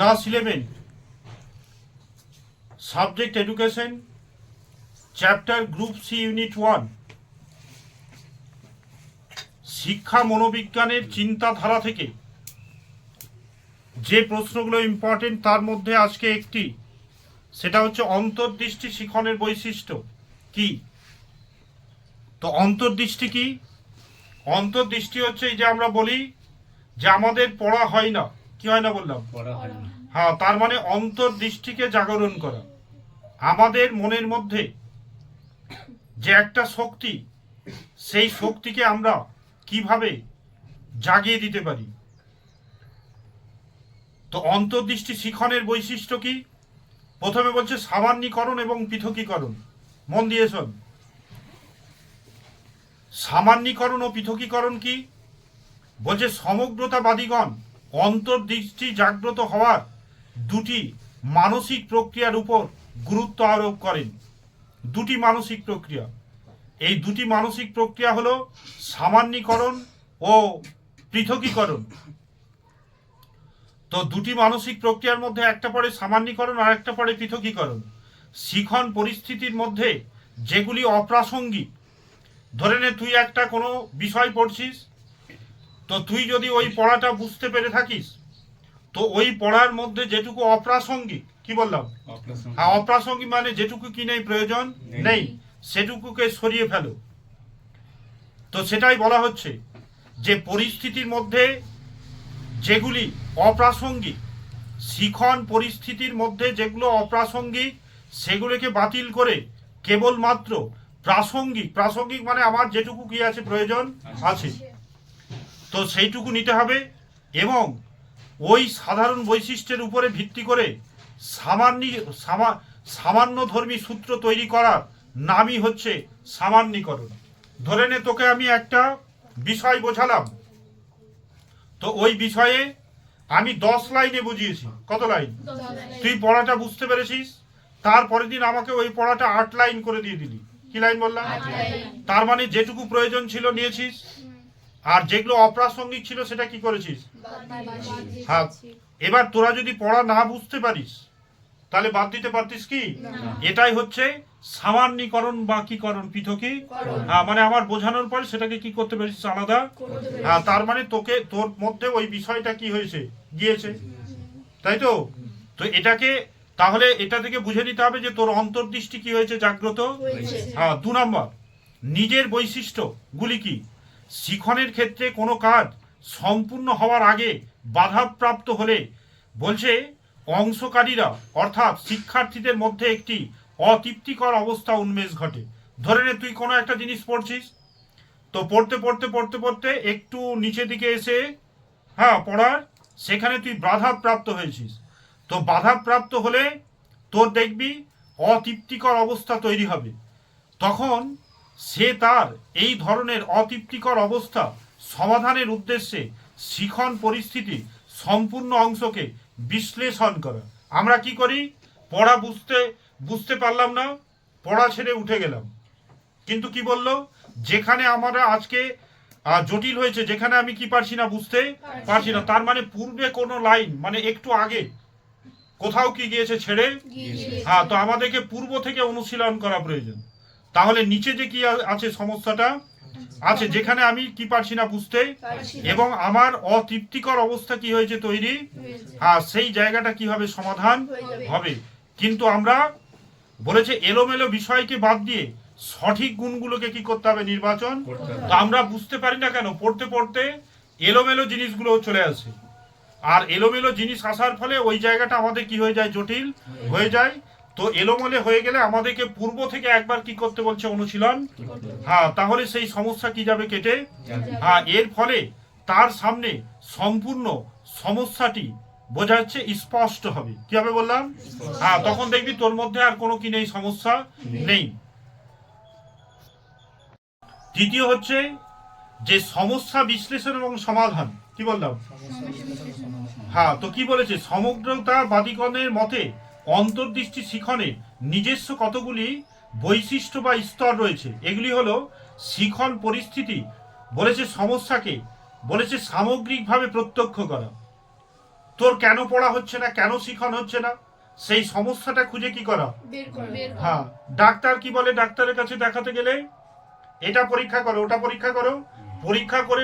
Class eleven subject education chapter group C unit one শিক্ষা মনোবিজ্ঞানের চিন্তাধারা থেকে যে প্রশ্নগুলো ইম্পর্টেন্ট তার মধ্যে আজকে একটি, সেটা হচ্ছে অন্তর্দৃষ্টি শিখনের বৈশিষ্ট্য কি? তো অন্তর্দৃষ্টি কি? অন্তর্দৃষ্টি হচ্ছে এই যে আমরা বলি যে আমাদের পড়া হয় না। কি হয় না বললাম? হয় হ্যাঁ তার মানে অন্তর্দৃষ্টিকে জাগরণ করা। আমাদের মনের মধ্যে যে একটা শক্তি সেই শক্তিকে আমরা কীভাবে জাগিয়ে দিতে পারি? তো অন্তর্দৃষ্টি শিখনের বৈশিষ্ট্য কি? প্রথমে বলছে সামান্যীকরণ এবং পৃথকীকরণ। মন দিয়ে শোন। সামান্যীকরণ ও পৃথকীকরণ কি? বলছে সমগ্রতাবাদীগণ অন্তর্দৃষ্টি জাগ্রত হওয়ার দুটি মানসিক প্রক্রিয়ার উপর গুরুত্ব আরোপ করেন। দুটি মানসিক প্রক্রিয়া। এই দুটি মানসিক প্রক্রিয়া হলো সামান্যীকরণ ও পৃথকীকরণ। তো দুটি মানসিক প্রক্রিয়ার মধ্যে একটা পড়ে সামান্যীকরণ আর একটা পড়ে পৃথকীকরণ। শিখন পরিস্থিতির মধ্যে যেগুলি অপ্রাসঙ্গিক। ধরে নে, তুই একটা কোনো বিষয় পড়ছিস তো তুই যদি ওই পড়াটা বুঝতে পেরে থাকিস তো ওই পড়ার মধ্যে যেটুকু অপ্রাসঙ্গিক কি বললাম? হ্যাঁ অপ্রাসঙ্গিক মানে যেটুকু কি নেই প্রয়োজন। নেই। সেটুকুকে সরিয়ে ফেলো। তো সেটাই বলা হচ্ছে যে পরিস্থিতির মধ্যে যেগুলি অপ্রাসঙ্গিক শিখন পরিস্থিতির মধ্যে যেগুলো অপ্রাসঙ্গিক সেগুলোকে বাতিল করে কেবলমাত্র প্রাসঙ্গিক প্রাসঙ্গিক মানে আমার যেটুকু কি আছে প্রয়োজন আছে। তো সেইটুকু নিতে হবে এবং ওই সাধারণ বৈশিষ্ট্যের উপরে ভিত্তি করে সামান্য সামা- সামান্য ধর্মী সূত্র তৈরি করার নামই হচ্ছে সামান্যীকরণ। ধরে নে তোকে আমি একটা বিষয় বোঝালাম। তো ওই বিষয়ে আমি দশ লাইনে বুঝিয়েছি। কত লাইন? তুই পড়াটা বুঝতে পেরেছিস? তারপরের দিন আমাকে ওই পড়াটা আট লাইন করে দিয়ে দিলি। কি লাইন বললাম? তার মানে যেটুকু প্রয়োজন ছিল নিয়েছিস? আর যেগুলো অপ্রাসঙ্গিক ছিল সেটা কি করেছিস? হ্যাঁ। এবার তোরা যদি পড়া না বুঝতে পারিস তাহলে বাদ দিতে পারতিস কি? এটাই হচ্ছে সামান্যীকরণ বা কি করণ। পৃথকী হ্যাঁ মানে আমার বোঝানোর পর সেটাকে কি করতে পেরেছিস আলাদা। হ্যাঁ তার মানে তোকে তোর মধ্যে ওই বিষয়টা কি হয়েছে? গিয়েছে। তাই তো? তো এটাকে তাহলে এটা থেকে বুঝে নিতে হবে যে তোর অন্তর্দৃষ্টি কি হয়েছে? জাগ্রত? হ্যাঁ দু নম্বর। নিজের বৈশিষ্ট্যগুলি কি? শিখনের ক্ষেত্রে কোনো কাজ সম্পূর্ণ হওয়ার আগে বাধাপ্রাপ্ত হলে, বলছে অংশকারীরা, অর্থাৎ শিক্ষার্থীদের মধ্যে একটি অতৃপ্তিকর অবস্থা উন্মেষ ঘটে। ধরে নে, তুই কোনো একটা জিনিস পড়ছিস? তো পড়তে পড়তে পড়তে পড়তে একটু নিচে দিকে এসে হ্যাঁ পড়ার, সেখানে তুই বাধাপ্রাপ্ত হয়েছিস। তো বাধাপ্রাপ্ত হলে তোর দেখবি অতৃপ্তিকর অবস্থা তৈরি হবে। তখন সে তার এই ধরনের অতৃপ্তিকর অবস্থা সমাধানের উদ্দেশ্যে শিখন পরিস্থিতি সম্পূর্ণ অংশকে বিশ্লেষণ করা। আমরা কি করি? পড়া বুঝতে বুঝতে পারলাম না পড়া ছেড়ে উঠে গেলাম। কিন্তু কি বলল? যেখানে আমরা আজকে জটিল হয়েছে যেখানে আমি কি পারছি না বুঝতে পারছি না। তার মানে পূর্বে কোনো লাইন মানে একটু আগে কোথাও কি গিয়েছে ছেড়ে? হ্যাঁ তো আমাদেরকে পূর্ব থেকে অনুশীলন করা প্রয়োজন। তাহলে নিচে যে কি আছে সমস্যাটা? আছে যেখানে আমি কি পারছি না বুঝতে? এবং আমার অতৃপ্তিকর অবস্থা কি হয়েছে তৈরি? হ্যাঁ সেই জায়গাটা কি হবে সমাধান হবে? কিন্তু আমরা বলেছে এলোমেলো বিষয়কে বাদ দিয়ে সঠিক গুণগুলোকে কি করতে হবে নির্বাচন? তো আমরা বুঝতে পারি না কেন? পড়তে পড়তে এলোমেলো জিনিসগুলো চলে আসে। আর এলোমেলো জিনিস আসার ফলে ওই জায়গাটা আমাদের কি হয়ে যায়? জটিল হয়ে যায়। তো এলোমেলো হয়ে গেলে আমাদেরকে পূর্ব থেকে একবার কি করতে বলছে অনুশীলন? হ্যাঁ তাহলে সেই সমস্যা কি যাবে কেটে? হ্যাঁ এর ফলে তার সামনে সম্পূর্ণ সমস্যাটি বোঝা যাচ্ছে স্পষ্ট হবে। কি হবে বললাম হ্যাঁ তখন দেখবি তোর মধ্যে আর কোনো কি নেই সমস্যা নেই। তৃতীয় হচ্ছে যে সমস্যা বিশ্লেষণ এবং সমাধান। কি বললাম? হ্যাঁ তো কি বলেছে? সমগ্রতাবাদীগণের মতে অন্তর্দৃষ্টি শিখনে নিজস্ব কতগুলি বৈশিষ্ট্য বা স্তর রয়েছে। এগুলি হলো শিখন পরিস্থিতি বলেছে সমস্যাকে বলেছে সামগ্রিকভাবে প্রত্যক্ষ করা। তোর কেন পড়া হচ্ছে না কেন শিখন হচ্ছে না? সেই সমস্যাটা খুঁজে কি করা? বের হ্যাঁ ডাক্তার কি বলে ডাক্তারের কাছে দেখাতে গেলে? এটা পরীক্ষা করো ওটা পরীক্ষা করো। পরীক্ষা করে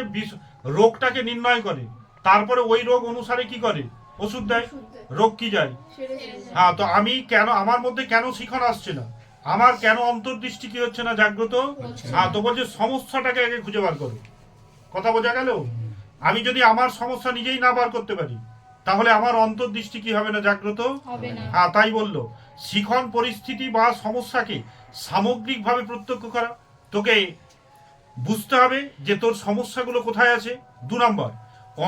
রোগটাকে নির্ণয় করে। তারপরে ওই রোগ অনুসারে কি করে? ওষুধ দেয়? রোগ কি যায়? হ্যাঁ তো আমি কেন আমার মধ্যে কেন শিখন আসছে না? আমার কেন অন্তর্দৃষ্টি কি হচ্ছে না জাগ্রত? হ্যাঁ তো বলছে সমস্যাটাকে আগে খুঁজে বার করো। কথা বোঝা গেল? আমি যদি আমার সমস্যা নিজেই না বার করতে পারি তাহলে আমার অন্তর্দৃষ্টি কি হবে না জাগ্রত? হ্যাঁ তাই বলল। শিখন পরিস্থিতি বা সমস্যাকে সামগ্রিকভাবে প্রত্যক্ষ করা। তোকে বুঝতে হবে যে তোর সমস্যাগুলো কোথায় আছে। দু নম্বর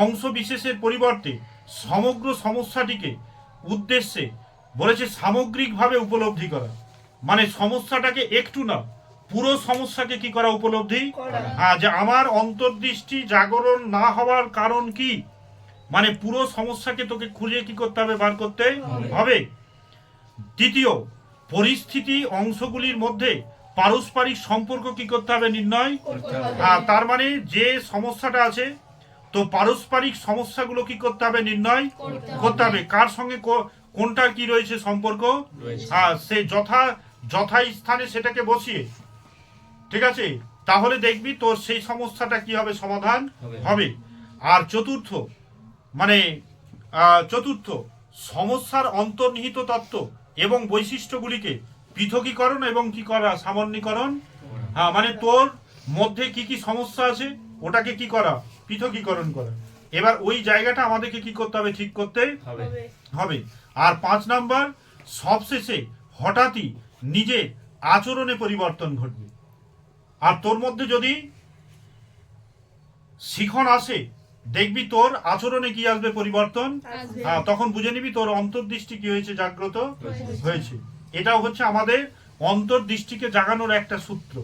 অংশ বিশেষের পরিবর্তে সমগ্র সমস্যাটিকে উদ্দেশ্যে বলেছে সামগ্রিকভাবে উপলব্ধি করা। মানে সমস্যাটাকে একটু না পুরো সমস্যাকে কি করা উপলব্ধি। হ্যাঁ যে আমার অন্তর্দৃষ্টি জাগরণ না হওয়ার কারণ কি? মানে পুরো সমস্যাকে তোকে খুঁজে কি করতে হবে বার করতে হবে। দ্বিতীয় পরিস্থিতি অংশগুলির মধ্যে পারস্পরিক সম্পর্ক কি করতে হবে নির্ণয়? হ্যাঁ তার মানে যে সমস্যাটা আছে তো পারস্পরিক সমস্যাগুলো কি করতে হবে নির্ণয়? করতে হবে। কার সঙ্গে কো- কোনটার কি রয়েছে সম্পর্ক? হ্যাঁ সে যথা যথা স্থানে সেটাকে বসিয়ে। ঠিক আছে? তাহলে দেখবি তোর সেই সমস্যাটা কি হবে সমাধান। হবে। আর চতুর্থ মানে চতুর্থ সমস্যার অন্তর্নিহিত তত্ত্ব এবং বৈশিষ্ট্যগুলিকে পৃথকীকরণ এবং কি করা? সামান্যীকরণ হ্যাঁ মানে তোর মধ্যে কি কি সমস্যা আছে ওটাকে কি করা? পৃথকীকরণ করা। এবার ওই জায়গাটা আমাদেরকে কি করতে হবে? ঠিক করতে হবে। হবে। হবে। আর পাঁচ নাম্বার সবশেষে হঠাৎই নিজে আচরণে পরিবর্তন ঘটবে। আর তোর মধ্যে যদি শিখন আসে দেখবি তোর আচরণে কি আসবে পরিবর্তন? হ্যাঁ তখন বুঝে নিবি তোর অন্তর্দৃষ্টি কি হয়েছে জাগ্রত হয়েছে। হয়েছে। এটাও হচ্ছে আমাদের অন্তর্দৃষ্টিকে জাগানোর একটা সূত্র।